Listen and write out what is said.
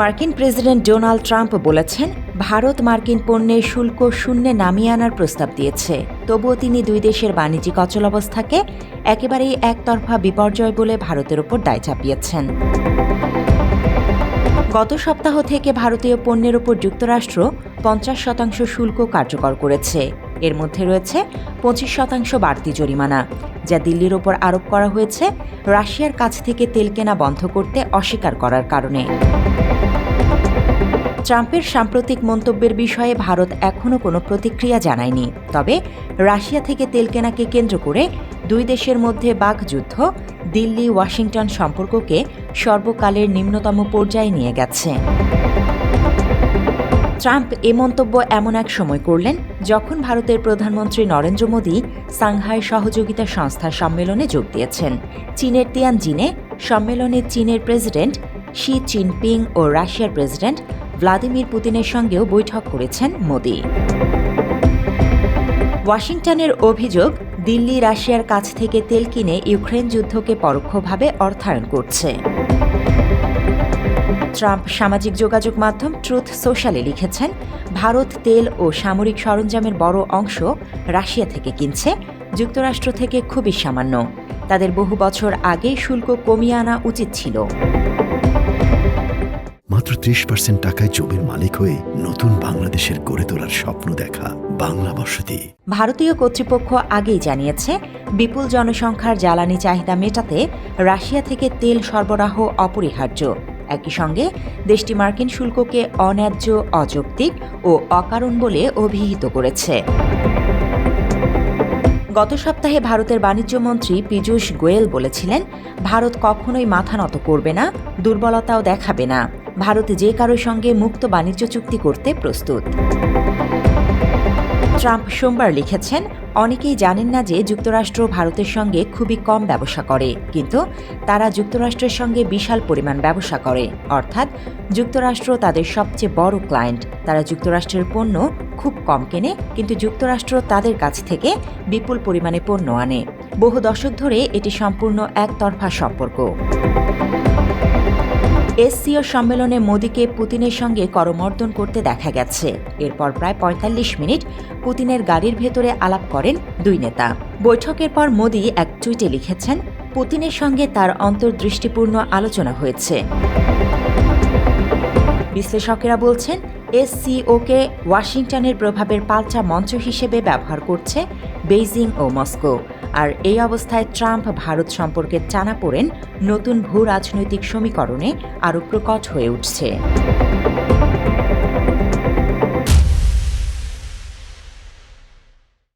মার্কিন president Donald Trump বলেছেন, ভারত মার্কিন পণ্যের শুল্ক শূন্যে নামিয়ে আনার প্রস্তাব দিয়েছে। তবুও তিনি দুই দেশের বাণিজ্যিক অচলাবস্থাকে একেবারেই একতরফা বিপর্যয় বলে ভারতের ওপর দায় চাপিয়েছেন। গত সপ্তাহ থেকে ভারতীয় পণ্যের ওপর যুক্তরাষ্ট্র পঞ্চাশ শতাংশ শুল্ক কার্যকর করেছে। এর মধ্যে রয়েছে পঁচিশ শতাংশ বাড়তি জরিমানা, যা দিল্লির ওপর আরোপ করা হয়েছে রাশিয়ার কাছ থেকে তেল কেনা বন্ধ করতে অস্বীকার করার কারণে। ট্রাম্পের সাম্প্রতিক মন্তব্যের বিষয়ে ভারত এখনও কোনো প্রতিক্রিয়া জানায়নি, তবে রাশিয়া থেকে তেল কেনাকে কেন্দ্র করে দুই দেশের মধ্যে বাঘযুদ্ধ দিল্লি ওয়াশিংটন সম্পর্ককে সর্বকালের নিম্নতম পর্যায়ে নিয়ে গেছে। ট্রাম্প এ মন্তব্য এমন এক সময় করলেন যখন ভারতের প্রধানমন্ত্রী নরেন্দ্র মোদী সাংহাই সহযোগিতা সংস্থার সম্মেলনে যোগ দিয়েছেন। চীনের তিয়ানজিনে সম্মেলনে চীনের প্রেসিডেন্ট শি চিনপিং ও রাশিয়ার প্রেসিডেন্ট ভ্লাদিমির পুতিনের সঙ্গেও বৈঠক করেছেন মোদী। ওয়াশিংটনের অভিযোগ, দিল্লি রাশিয়ার কাছ থেকে তেল কিনে ইউক্রেন যুদ্ধকে পরোক্ষভাবে অর্থায়ন করছে। ট্রাম্প সামাজিক যোগাযোগ মাধ্যম ট্রুথ সোশ্যালে লিখেছেন ভারত তেল ও সামরিক সরঞ্জামের বড় অংশ রাশিয়া থেকে কিনছে যুক্তরাষ্ট্র থেকে খুবই সামান্য। তাদের বহু বছর আগেই শুল্ক কমিয়ে আনা উচিত ছিল। মাত্র ত্রিশ পার্সেন্ট টাকায় জমির মালিক হয়ে নতুন বাংলাদেশের গড়ে তোলার স্বপ্ন দেখা বাংলা বসতি। ভারতীয় কর্তৃপক্ষ আগেই জানিয়েছে বিপুল জনসংখ্যার জ্বালানি চাহিদা মেটাতে রাশিয়া থেকে তেল সরবরাহ অপরিহার্য। একই সঙ্গে দেশটি মার্কিন শুল্ককে অন্যায্য, অযৌক্তিক ও অকারণ বলে অভিহিত করেছে। গত সপ্তাহে ভারতের বাণিজ্য মন্ত্রী পীযূষ গোয়েল বলেছিলেন, ভারত কখনোই মাথা নত করবে না, দুর্বলতাও দেখাবে না। ভারত যে কারোর সঙ্গে মুক্ত বাণিজ্য চুক্তি করতে প্রস্তুত। ট্রাম্প সোমবার লিখেছেন, অনেকেই জানেন না যে যুক্তরাষ্ট্র ভারতের সঙ্গে খুবই কম ব্যবসা করে, কিন্তু তারা যুক্তরাষ্ট্রের সঙ্গে বিশাল পরিমাণ ব্যবসা করে। অর্থাৎ যুক্তরাষ্ট্র তাদের সবচেয়ে বড় ক্লায়েন্ট। তারা যুক্তরাষ্ট্রের পণ্য খুব কম কেনে, কিন্তু যুক্তরাষ্ট্র তাদের কাছ থেকে বিপুল পরিমাণে পণ্য আনে। বহু দশক ধরে এটি সম্পূর্ণ একতরফা সম্পর্ক। এসসিও সম্মেলনে মোদীকে পুতিনের সঙ্গে করমর্দন করতে দেখা গেছে। এরপর প্রায় ৪৫ মিনিট পুতিনের গাড়ির ভেতরে আলাপ করেন দুই নেতা। বৈঠকের পর মোদী এক টুইটে লিখেছেন, পুতিনের সঙ্গে তার অন্তর্দৃষ্টিপূর্ণ আলোচনা হয়েছে। বিশ্লেষকেরা বলছেন এসসিওকে ওয়াশিংটনের প্রভাবের পাল্টা মঞ্চ হিসেবে ব্যবহার করছে বেইজিং ও মস্কো। আর এই অবস্থায় ট্রাম্প ভারত সম্পর্কে টানা পড়েন নতুন ভূ রাজনৈতিক সমীকরণে আরও প্রকট হয়ে উঠছে।